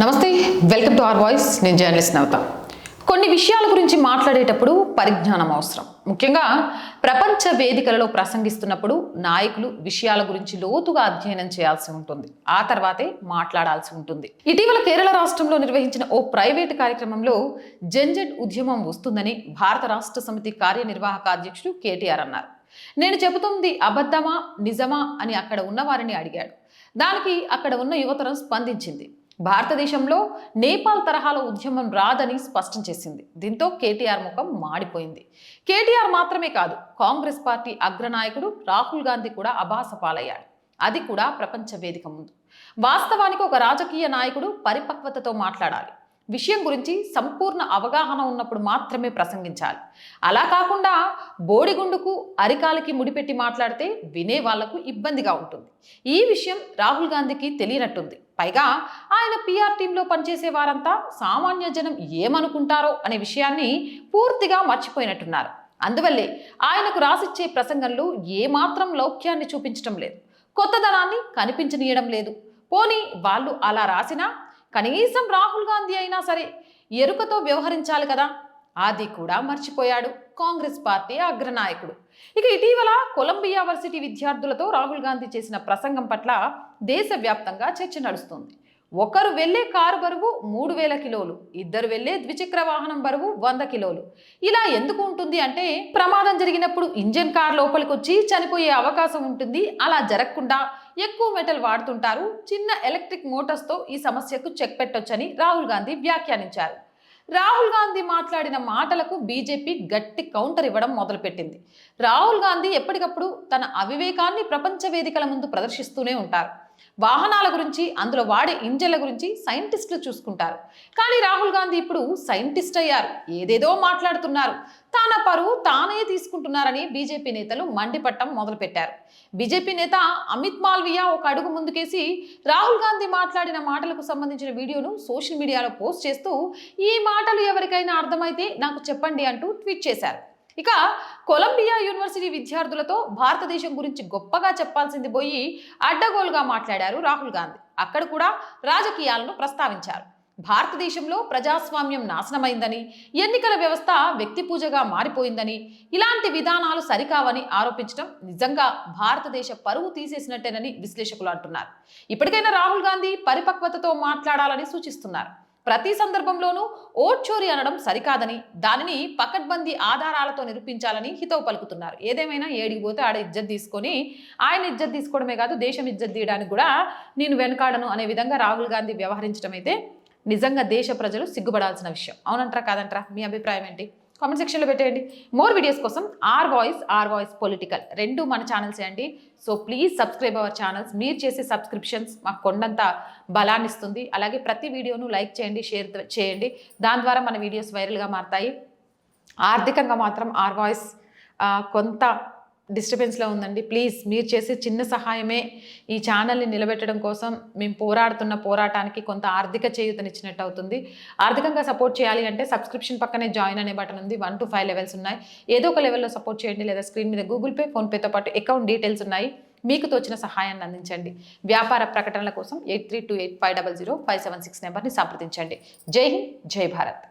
నమస్తే welcome to are voice. నేను journalist Navata. కొన్ని విషయాల గురించి మాట్లాడేటప్పుడు పరిజ్ఞానం అవసరం. ముఖ్యంగా ప్రపంచ వేదికలలో ప్రసంగిస్తున్నప్పుడు నాయకులు విషయాల గురించి లోతుగా అధ్యయనం చేయాల్సి ఉంటుంది. ఆ తర్వాతే మాట్లాడాల్సి ఉంటుంది. ఇటీవల కేరళ రాష్ట్రంలో నిర్వహించిన ఓ ప్రైవేటు కార్యక్రమంలో జంజట్ ఉద్యమం వస్తుందని భారత రాష్ట్ర సమితి కార్యనిర్వాహక అధ్యక్షుడు కేటీఆర్ అన్నారు. నేను చెబుతుంది అబద్ధమా నిజమా అని అక్కడ ఉన్న వారిని అడిగాడు. దానికి అక్కడ ఉన్న యువతరం స్పందించింది. భారతదేశంలో నేపాల్ తరహాల ఉద్యమం రాదని స్పష్టం చేసింది. దీంతో కేటీఆర్ ముఖం మాడిపోయింది. కేటీఆర్ మాత్రమే కాదు కాంగ్రెస్ పార్టీ అగ్రనాయకుడు రాహుల్ గాంధీ కూడా అభాస పాలయ్యాడు. అది కూడా ప్రపంచ వేదిక ముందు. వాస్తవానికి ఒక రాజకీయ నాయకుడు పరిపక్వతతో మాట్లాడాలి. విషయం గురించి సంపూర్ణ అవగాహన ఉన్నప్పుడు మాత్రమే ప్రసంగించాలి. అలా కాకుండా బోడిగుండుకు అరికాలకి ముడిపెట్టి మాట్లాడితే వినే వాళ్ళకు ఇబ్బందిగా ఉంటుంది. ఈ విషయం రాహుల్ గాంధీకి తెలియనట్టుంది. పైగా ఆయన పీఆర్ టీంలో పనిచేసే వారంతా సామాన్య జనం ఏమనుకుంటారో అనే విషయాన్ని పూర్తిగా మర్చిపోయినట్టున్నారు. అందువల్లే ఆయనకు రాసిచ్చే ప్రసంగంలో ఏమాత్రం లౌక్యాన్ని చూపించడం లేదు. కొత్తదనాన్ని కనిపించనీయడం లేదు. పోనీ వాళ్ళు అలా రాసినా కనీసం రాహుల్ గాంధీ అయినా సరే ఎరుకతో వ్యవహరించాలి కదా. అది కూడా మర్చిపోయాడు కాంగ్రెస్ పార్టీ అగ్రనాయకుడు. ఇక ఇటీవల కొలంబియా వర్సిటీ విద్యార్థులతో రాహుల్ గాంధీ చేసిన ప్రసంగం పట్ల దేశవ్యాప్తంగా చర్చ నడుస్తుంది. ఒకరు వెళ్ళే కారు బరువు మూడు వేల కిలోలు ఇద్దరు వెళ్ళే ద్విచక్ర వాహనం బరువు వంద కిలోలు. ఇలా ఎందుకు ఉంటుంది అంటే ప్రమాదం జరిగినప్పుడు ఇంజన్ కార్ లోపలికి వచ్చి చనిపోయే అవకాశం ఉంటుంది. అలా జరగకుండా ఎక్కువ మెటల్ వాడుతుంటారు. చిన్న ఎలక్ట్రిక్ మోటార్స్తో ఈ సమస్యకు చెక్ పెట్టొచ్చని రాహుల్ గాంధీ వ్యాఖ్యానించారు. రాహుల్ గాంధీ మాట్లాడిన మాటలకు బీజేపీ గట్టి కౌంటర్ ఇవ్వడం మొదలుపెట్టింది. రాహుల్ గాంధీ ఎప్పటికప్పుడు తన అవివేకాన్ని ప్రపంచ వేదికల ముందు ప్రదర్శిస్తూనే ఉంటారు. వాహనాల గురించి అందులో వాడే ఇంజన్ల గురించి సైంటిస్టులు చూసుకుంటారు. కానీ రాహుల్ గాంధీ ఇప్పుడు సైంటిస్ట్ అయ్యారు. ఏదేదో మాట్లాడుతున్నారు. తాన పరువు తానే తీసుకుంటున్నారని బీజేపీ నేతలు మండిపట్టం మొదలుపెట్టారు. బీజేపీ నేత అమిత్ మాల్వియా ఒక అడుగు ముందుకేసి రాహుల్ గాంధీ మాట్లాడిన మాటలకు సంబంధించిన వీడియోను సోషల్ మీడియాలో పోస్ట్ చేస్తూ ఈ మాటలు ఎవరికైనా అర్థమైతే నాకు చెప్పండి అంటూ ట్వీట్ చేశారు. ఇక కొలంబియా యూనివర్సిటీ విద్యార్థులతో భారతదేశం గురించి గొప్పగా చెప్పాల్సింది పోయి అడ్డగోలుగా మాట్లాడారు రాహుల్ గాంధీ. అక్కడ కూడా రాజకీయాలను ప్రస్తావించారు. భారతదేశంలో ప్రజాస్వామ్యం నాశనమైందని ఎన్నికల వ్యవస్థ వ్యక్తి పూజగా మారిపోయిందని ఇలాంటి విధానాలు సరికావని ఆరోపించడం నిజంగా భారతదేశ పరువు తీసేసినట్టేనని విశ్లేషకులు అంటున్నారు. ఇప్పటికైనా రాహుల్ గాంధీ పరిపక్వతతో మాట్లాడాలని సూచిస్తున్నారు. ప్రతి సందర్భంలోనూ ఓట్ చోరీ అనడం సరికాదని దానిని పకడ్బందీ ఆధారాలతో నిరూపించాలని హితవు పలుకుతున్నారు. ఏదేమైనా ఏడికి పోతే ఆడ ఇజ్జత్ తీసుకొని ఆయన ఇజ్జత్ తీసుకోవడమే కాదు దేశం ఇజ్జత్ తీయడానికి కూడా నేను వెనకాడను అనే విధంగా రాహుల్ గాంధీ వ్యవహరించడం అయితే నిజంగా దేశ ప్రజలు సిగ్గుపడాల్సిన విషయం. అవునంటారా కాదంటారా? మీ అభిప్రాయం ఏంటి? కామెంట్ సెక్షన్లో పెట్టేయండి. మోర్ వీడియోస్ కోసం R Voice R Voice Political రెండు మన ఛానల్స్ అండి. So please subscribe our channels మీరు చేసే సబ్స్క్రిప్షన్స్ మాకు కొండంత బలాన్ని ఇస్తుంది. అలాగే ప్రతి వీడియోను లైక్ చేయండి షేర్ చేయండి. దాని ద్వారా మన వీడియోస్ వైరల్గా మారుతాయి. ఆర్థికంగా మాత్రం ఆర్ వాయిస్ కొంత డిస్టర్బెన్స్లో ఉందండి. ప్లీజ్ మీరు చేసే చిన్న సహాయమే ఈ ఛానల్ని నిలబెట్టడం కోసం మేము పోరాడుతున్న పోరాటానికి కొంత ఆర్థిక చేయూతనిచ్చినట్టు అవుతుంది. ఆర్థికంగా సపోర్ట్ చేయాలి అంటే సబ్స్క్రిప్షన్ పక్కనే జాయిన్ అనే బటన్ ఉంది. వన్ టు ఫైవ్ లెవెల్స్ ఉన్నాయి. ఏదో ఒక లెవెల్లో సపోర్ట్ చేయండి లేదా స్క్రీన్ మీద గూగుల్ పే ఫోన్పేతో పాటు అకౌంట్ డీటెయిల్స్ ఉన్నాయి. మీకు తోచిన సహాయాన్ని అందించండి. వ్యాపార ప్రకటనల కోసం eight three two eight five double zero five seven six నెంబర్ని సంప్రదించండి. జై హింద్ జై భారత్.